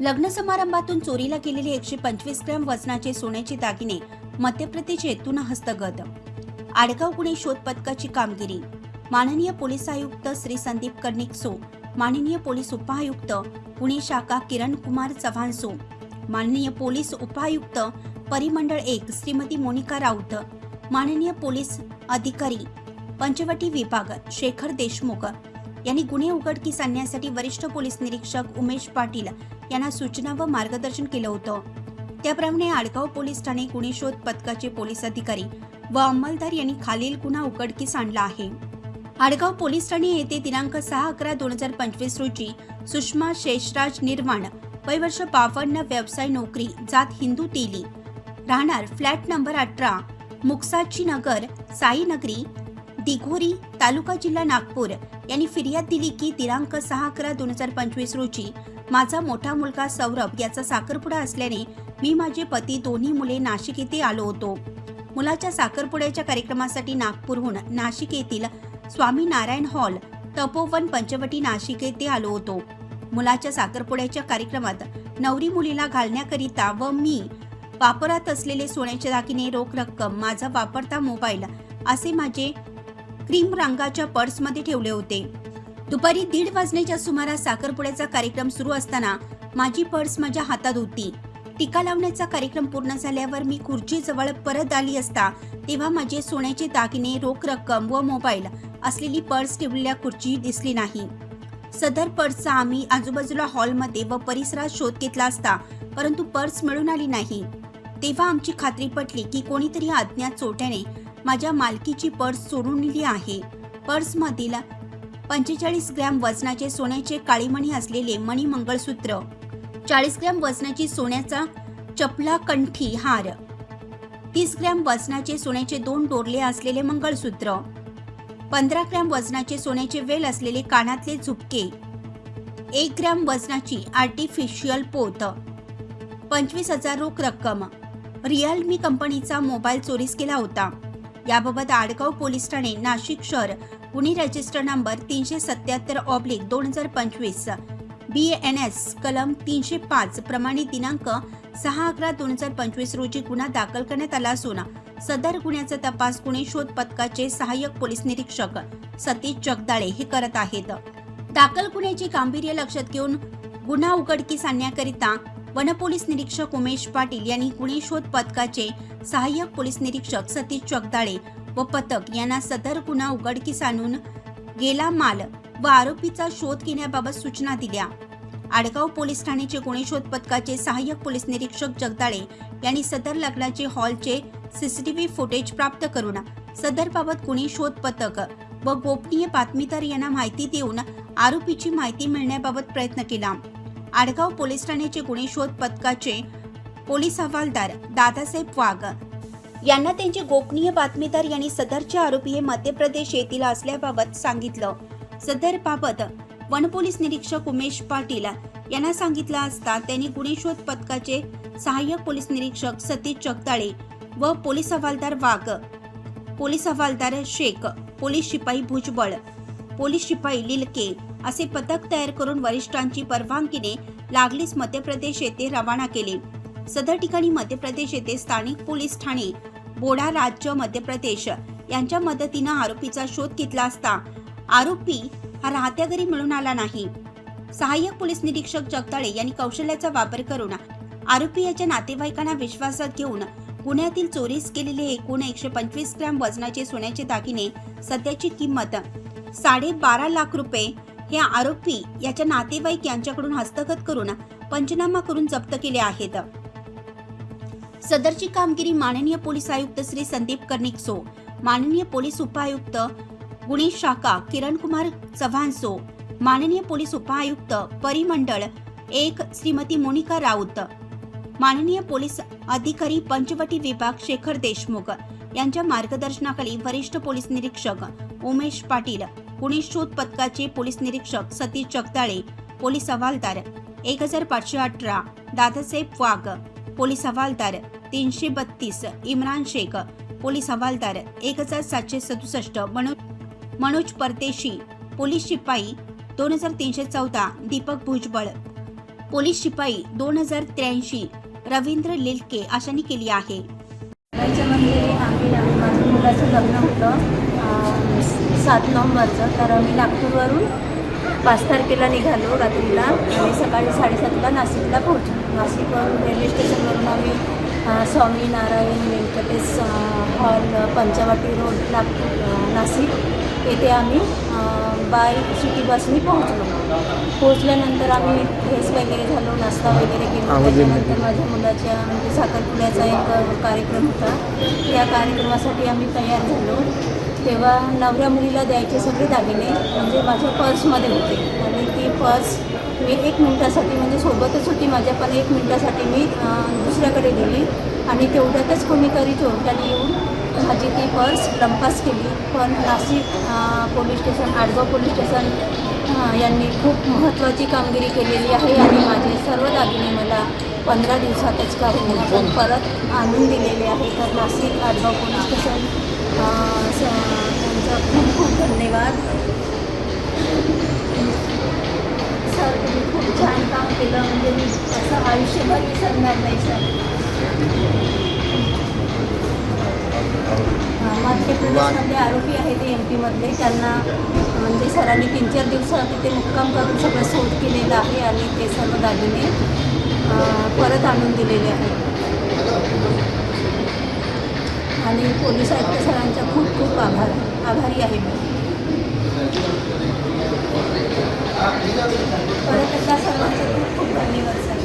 लग्न समारंभातून चोरीला गेलेले एकशे पंचवीस ग्रॅम वजनाचे सोन्याचे दागिने मध्य प्रदेश येथून हस्तगत. आडगाव गुन्हे शोध पथकाची कामगिरी. माननीय पोलीस आयुक्त श्री संदीप कर्णिक सो. माननीय पोलीस उपायुक्त पुणे शाखा किरण कुमार चव्हाण सो. माननीय पोलीस उपायुक्त परिमंडळ एक श्रीमती मोनिका राऊत माननीय पोलीस अधिकारी पंचवटी विभाग शेखर देशमुख यांनी गुन्हे उघडकीस आणण्यासाठी वरिष्ठ पोलीस निरीक्षक उमेश पाटील यांना सूचना व मार्गदर्शन केलं होतं. त्याप्रमाणे आडगाव पोलीस ठाणे गुन्हे शोध पथकाचे पोलीस अधिकारी व अंमलदार यांनी खालील गुन्हा उघडकीस आणला आहे. आडगाव पोलीस ठाणे येथे दिनांक सहा अकरा दोन हजार पंचवीस रोजी सुषमा शेषराज निर्माण वय वर्ष बावन्न व्यवसाय नोकरी जात हिंदू तेली. राहणार फ्लॅट नंबर अठरा मुक्साची नगर साईनगरी दिघोरी तालुका जिल्हा नागपूर. यांनी फिर्याद दिली की दिनांक सहा अकरा दोन हजार पंचवीस रोजी माझा मोठा मुलगा सौरभ याचा साखरपुडा असल्याने मी माझे पती दोन्ही मुले नाशिक येथे आलो होतो. मुलाच्या साखरपुड्याच्या कार्यक्रमासाठी नागपूरहून नाशिक येथील स्वामी नारायण हॉल तपोवन पंचवटी नाशिक येथे आलो होतो. मुलाच्या साखरपुड्याच्या कार्यक्रमात नवरी मुलीला घालण्याकरिता व मी वापरात असलेले सोन्याचे दागिने रोख रक्कम माझा वापरता मोबाईल असे माझे क्रीम रंगाच्या पर्समध्ये ठेवले होते. दुपारी दीड वाजण्याच्या सुमारास साखरपुड्याचा कार्यक्रम सुरू असताना माझी पर्स माझ्या हातात होती. टीका लावण्याचा कार्यक्रम पूर्ण झाल्यावर मी खुर्चीजवळ परत आली असता तेव्हा माझे सोन्याचे दागिने रोख रक्कम व मोबाईल असलेली पर्स ठेवलेल्या खुर्ची दिसली नाही. सदर पर्सचा आम्ही आजूबाजूला हॉलमध्ये व परिसरात शोध घेतला असता परंतु पर्स मिळून आली नाही. तेव्हा आमची खात्री पटली की कोणीतरी अज्ञात चोट्याने माझ्या मालकीची पर्स चोरून नेली आहे. पर्समधील पंचेचाळीस ग्रॅम वजनाचे सोन्याचे काळीमणी असलेले मणी मंगळसूत्र चाळीस ग्रॅम वजनाची सोन्याचा चपला कंठी हार तीस ग्रॅम वजनाचे सोन्याचे दोन डोरले असलेले मंगळसूत्र पंधरा ग्रॅम वजनाचे सोन्याचे वेल असलेले कानातले झुपके एक ग्रॅम वजनाची आर्टिफिशियल पोत पंचवीस हजार रोख रक्कम. रिअलमी कंपनीचा मोबाईल चोरीस केला होता. याबाबत आडगाव पोलीस ठाणे नाशिक शहर गुन्हे रजिस्टर नंबर तीनशे सत्याहत्तर ऑब्लिक दोन हजार पंचवीस. बी एन एस कलम तीनशे पाच प्रमाणे दिनांक सहा अकरा दोन हजार पंचवीस रोजी गुन्हा दाखल करण्यात आला असून सदर गुन्ह्याचा तपास गुन्हे शोध पथकाचे सहाय्यक पोलीस निरीक्षक सतीश जगदाळे हे करत आहेत. दाखल गुन्ह्याचे गांभीर्य लक्षात घेऊन गुन्हा उघडकीस आणण्याकरिता वनपोलीस निरीक्षक उमेश पाटील यांनी गुन्हे शोध पथकाचे सहाय्यक पोलीस निरीक्षक सतीश जगदाळे व पथक यांना सदर गुन्हा उघडकीस आणून गेला माल व आरोपीचा शोध घेण्याबाबत सूचना दिल्या. आडगाव पोलीस ठाण्याचे गुन्हे शोध पथकाचे सहाय्यक पोलीस निरीक्षक जगदाळे यांनी सदर लग्नाचे हॉलचे सीसीटीव्ही फुटेज प्राप्त करून सदरबाबत गुन्हे शोध पथक व गोपनीय बातमीदार यांना माहिती देऊन आरोपीची माहिती मिळण्याबाबत प्रयत्न केला. आडगाव पोलीस ठाण्याचे गुन्हे शोध पथकाचे पोलीस हवालदार दादासाहेब वाघ यांना त्यांचे गोपनीय बातमीदार यांनी सदरचे आरोपी हे मध्य प्रदेश येथील असल्याबाबत सांगितलं. सदर बाबत वनपोलीस निरीक्षक उमेश पाटील यांना सांगितलं असता त्यांनी गुन्हे शोध पथकाचे सहाय्यक पोलीस निरीक्षक सतीश जगदाळे व पोलीस हवालदार वाघ पोलीस हवालदार शेख पोलीस शिपाई भुजबळ पोलीस शिपाई लिलके असे पथक तयार करून वरिष्ठांची परवानगीने लागलीच मध्य प्रदेश येथे रवाना केले. सदर ठिकाणी मध्य प्रदेश येथे स्थानिक पोलीस ठाणे बोडा राज्य मध्य प्रदेश यांच्या मदतीनं आरोपीचा शोध घेतला असता आरोपी हा राहत्या घरी मिळून आला नाही. सहाय्यक पोलीस निरीक्षक जगदाळे यांनी कौशल्याचा वापर करून आरोपी याच्या नातेवाईकांना विश्वासात घेऊन पुण्यातील चोरीस केलेले एकूण एकशे पंचवीस ग्रॅम वजनाचे सोन्याचे दागिने सध्याची किंमत साडे बारा लाख रुपये हे आरोपी याच्या नातेवाईक यांच्याकडून हस्तगत करून पंचनामा करून जप्त केले आहेत. सदरची कामगिरी माननीय पोलीस आयुक्त श्री संदीप कर्णिकसो माननीय पोलीस उपायुक्त गुणी शाखा किरण कुमार चव्हाण सो माननीय पोलीस उपायुक्त परिमंडळ एक श्रीमती मोनिका राऊत. माननीय पोलीस अधिकारी पंचवटी विभाग शेखर देशमुख. यांच्या मार्गदर्शनाखाली वरिष्ठ पोलीस निरीक्षक उमेश पाटील गुन्हे शोध पथकाचे पोलीस निरीक्षक सतीश जगदाळे पोलीस हवालदार एक हजार पाचशे अठरा दादासाहेब वाघ पोलीस हवालदार तीनशे बत्तीस इम्रान शेख पोलीस हवालदार एक हजार सातशे सदुसष्ट मनोज मनोज परदेशी पोलीस शिपाई दोन हजार तीनशे चौदा दीपक भुजबळ. पोलीस शिपाई दोन हजार त्र्याऐंशी रवींद्र लिलके अशांनी केली आहे. आम्ही माझ्या मुलाचं लग्न होतं सात नोव्हेंबरचं. तर आम्ही नागपूरवरून पाच तारखेला निघालो रात्रीला आणि सकाळी साडेसातला नाशिकला पोहोचलो. नाशिकवरून रेल्वे स्टेशनवरून आम्ही स्वामी नारायण व्यंकटेश हॉल पंचवटी रोड नागपूर नाशिक येथे आम्ही बाय सिटी बसनी पोहोचलो. पोहोचल्यानंतर आम्ही फ्रेश वगैरे झालो नाश्ता वगैरे केला. त्याच्यानंतर माझ्या मुलाच्या म्हणजे साखरपुड्याचा एक कार्यक्रम होता. या कार्यक्रमासाठी आम्ही तयार झालो. तेव्हा नवऱ्या मुलीला द्यायचे सगळे दागिने म्हणजे माझ्या पर्समध्ये होते. आणि ती पर्स मी एक मिनटासाठी म्हणजे सोबतच होती माझ्या पण एक मिनटासाठी मी दुसऱ्याकडे दिली आणि तेवढ्यातच कोणीतरी चोरट्याने येऊन माझी ती पर्स लंपास केली. पण Nashik police station Adgaon police station यांनी खूप महत्त्वाची कामगिरी केलेली आहे आणि माझे सर्व दागिने मला पंधरा दिवसातच काढून परत आणून दिलेले आहे. तर नाशिक आडगाव पोलीस स्टेशन त्यांचा स- खूप खूप धन्यवाद. सर तुम्ही खूप छान काम केलं. म्हणजे मी असं आयुष्यभर विसरणार नाही सर. प्रदेशमधले आरोपी आहे ते एम पीमधले त्यांना म्हणजे सरांनी तीन चार दिवसात तिथे मुक्काम करून सगळं शोध केलेलं आहे आणि ते सर्व दागिने परत आणून दिलेले आहेत. आणि पोलीस आयुक्त सरांचा खूप खूप आभार आभारी आहे मी. परत एकदा सर्वांचे खूप खूप धन्यवाद सर.